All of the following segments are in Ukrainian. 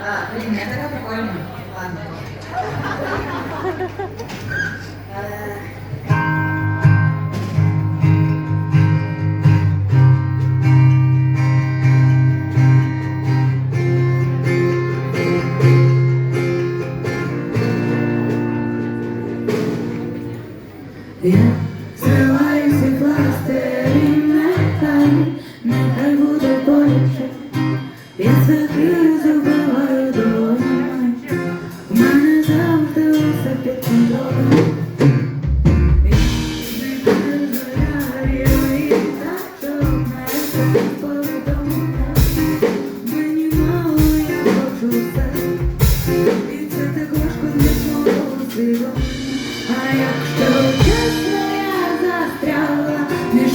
Ah, ini nyata kan pokoknya. Я закрию, долонями. У. Я застряла між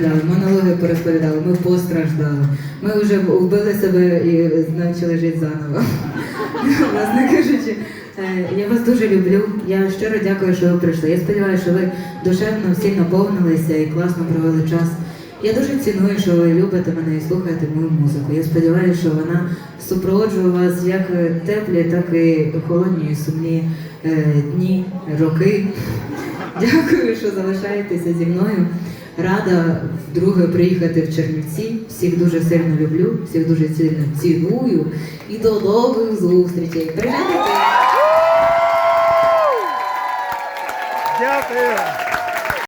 вірші порозповідали, монологи порозповідали, ми постраждали. Ми вже вбили себе і почали жити заново. Власне кажучи, е, я вас дуже люблю. Я щиро дякую, що ви прийшли. Я сподіваюся, що ви душевно всі наповнилися і класно провели час. Я дуже ціную, що ви любите мене і слухаєте мою музику. Я сподіваюся, що вона супроводжує вас як теплі, так і холодні і сумні е, дні, роки. Дякую, що залишаєтеся зі мною. Рада вдруге приїхати в Чернівці. Всіх дуже сильно люблю, всіх дуже сильно ціную. І до нових зустрічей. Приїжджайте! Дякую.